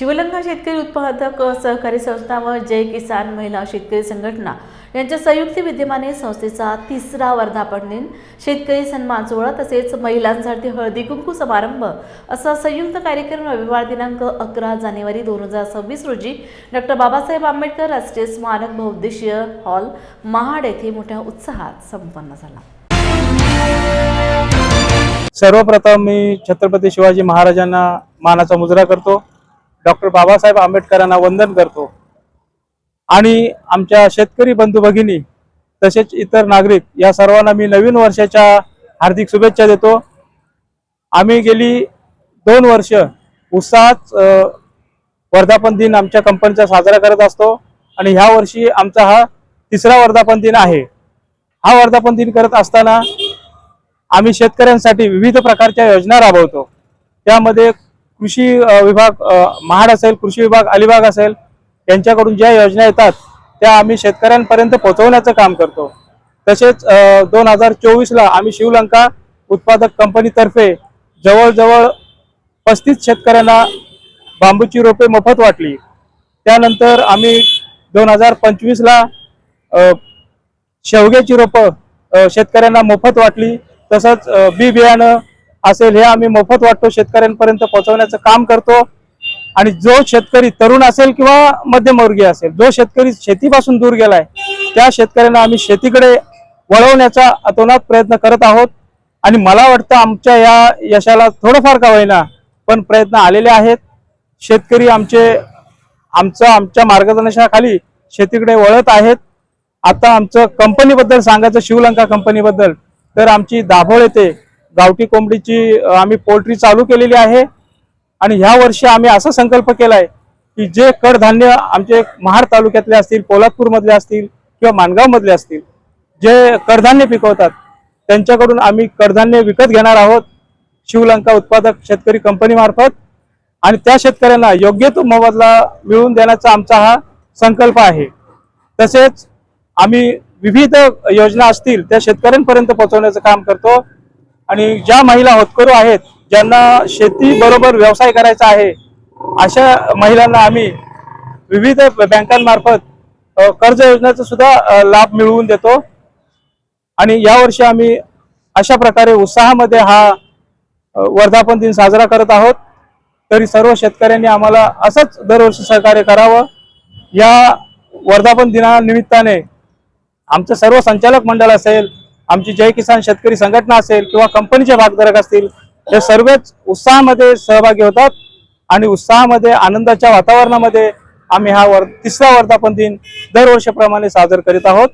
शिवलंगा शेतकरी उत्पादक सहकारी संस्था व जय किसान महिला शेतकरी संघटना यांच्या संयुक्त विद्यमाने संस्थेचा तिसरा वर्धापन दिन शेतकरी सन्मान सोहळा तसेच महिलांसाठी हळदी कुंकू समारंभ असा संयुक्त कार्यक्रम रविवार दिनांक अकरा जानेवारी दोन हजार सव्वीस रोजी डॉक्टर बाबासाहेब आंबेडकर राष्ट्रीय स्मारक बहुउद्देशीय हॉल महाड येथे मोठ्या उत्साहात संपन्न झाला. सर्वप्रथम मी छत्रपती शिवाजी महाराजांना मानाचा मुजरा करतो. डॉक्टर बाबासाहेब आंबेडकरांना वंदन करतो. आणि आमच्या शेतकरी बंधू भगिनी तसेच इतर नागरिक या सर्वांना मी नवीन वर्षाच्या हार्दिक शुभेच्छा देतो. आम्ही गेली दोन वर्ष उत्साहात वर्धापन दिन आमच्या कंपनीचा साजरा करत असतो आणि ह्या वर्षी आमचा हा तिसरा वर्धापन दिन आहे. हा वर्धापन दिन करत असताना आम्ही शेतकऱ्यांसाठी विविध प्रकारच्या योजना राबवतो. त्यामध्ये कृषी विभाग महाड असेल कृषी विभाग अलिबाग असेल यांच्याकडून ज्या योजना येतात त्या आम्ही शेतकऱ्यांपर्यंत पोहोचवण्याचं काम करतो. तसेच दोन हजार चोवीसला आम्ही शिवलंका उत्पादक कंपनीतर्फे जवळजवळ पस्तीस शेतकऱ्यांना बांबूची रोपे मोफत वाटली. त्यानंतर आम्ही दोन हजार पंचवीसला शेवग्याची रोपं शेतकऱ्यांना मोफत वाटली. तसंच बी बियाणं असेल हे आम्ही मोफत वाटतो शेतकऱ्यांपर्यंत पोहोचवण्याचं काम करतो. आणि जो शेतकरी तरुण असेल किंवा मध्यमवर्गीय असेल जो शेतकरी शेतीपासून दूर गेलाय त्या शेतकऱ्यांना आम्ही शेतीकडे वळवण्याचा अतोनात प्रयत्न करत आहोत. आणि मला वाटतं आमच्या या यशाला थोडंफार का होईना पण प्रयत्न आलेले आहेत. शेतकरी आमचे आमचं आमच्या मार्गदर्शनाखाली शेतीकडे वळत आहेत. आता आमचं कंपनीबद्दल सांगायचं शिवलंका कंपनीबद्दल तर आमची दाभोळ येते गावठी कोंबडीची आम्ही पोल्ट्री चालू केलेली आहे. आणि ह्या वर्षी आम्ही असा संकल्प केलाय की जे कडधान्य आमचे महाड तालुक्यातले असतील पोलादपूरमधले असतील किंवा माणगावमधले असतील जे कडधान्य पिकवतात त्यांच्याकडून आम्ही कडधान्य विकत घेणार आहोत. शिवलंका उत्पादक शेतकरी कंपनीमार्फत आणि त्या शेतकऱ्यांना योग्य तो मोबदला मिळवून देण्याचा आमचा हा संकल्प आहे. तसेच आम्ही विविध योजना असतील त्या शेतकऱ्यांपर्यंत पोहोचवण्याचं काम करतो. आणि ज्या महिला होतकरू आहेत ज्यांना शेती बरोबर व्यवसाय करायचा आहे अशा महिलांना आम्ही विविध बँकांमार्फत कर्ज योजनेचा सुद्धा लाभ मिळवून देतो. आणि यावर्षी आम्ही अशा प्रकारे उत्साहामध्ये हा वर्धापन दिन साजरा करत आहोत. तरी सर्व शेतकऱ्यांनी आम्हाला असंच दरवर्षी सहकार्य करावं. या वर्धापन दिनानिमित्ताने आमचं सर्व संचालक मंडळ असेल आमची जय किसान शेतकरी संघटना असेल किंवा कंपनीचे भागधारक असतील हे सर्वच उत्साहामध्ये सहभागी होतात आणि उत्साहामध्ये आनंदाच्या वातावरणामध्ये आम्ही हा वर तिसरा वर्धापन दिन दरवर्षीप्रमाणे साजरा करीत आहोत.